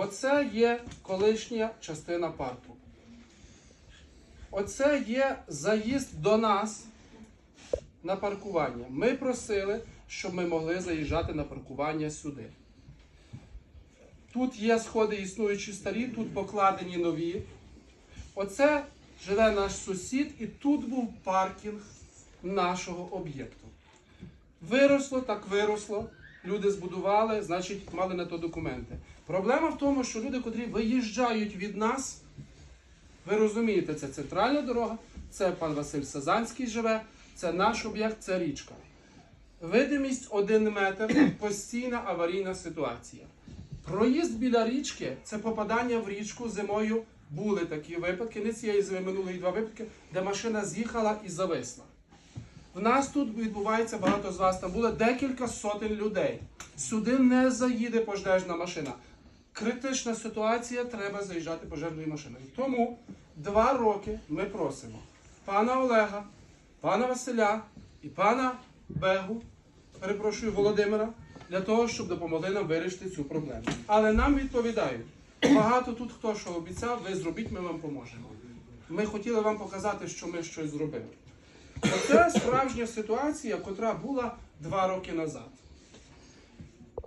Оце є колишня частина парку. Оце є заїзд до нас на паркування. Ми просили, щоб ми могли заїжджати на паркування сюди. Тут є сходи існуючі старі, тут покладені нові. Оце живе наш сусід, і тут був паркінг нашого об'єкту. Виросло, так виросло. Люди збудували, значить, мали на то документи. Проблема в тому, що люди, котрі виїжджають від нас, ви розумієте, це центральна дорога, це пан Василь Сазанський живе, це наш об'єкт, це річка. Видимість один метр, постійна аварійна ситуація. Проїзд біля річки це попадання в річку зимою. Були такі випадки, не цієї зими минулої два випадки, де машина з'їхала і зависла. В нас тут відбувається багато з вас. Там було декілька сотень людей. Сюди не заїде пожежна машина. Критична ситуація, треба заїжджати пожежною машиною. Тому два роки ми просимо пана Олега, пана Василя і пана Бегу, перепрошую Володимира, для того, щоб допомогли нам вирішити цю проблему. Але нам відповідають, багато тут хто що обіцяв, ви зробіть, ми вам поможемо. Ми хотіли вам показати, що ми щось зробили. Оце справжня ситуація, котра була два роки назад.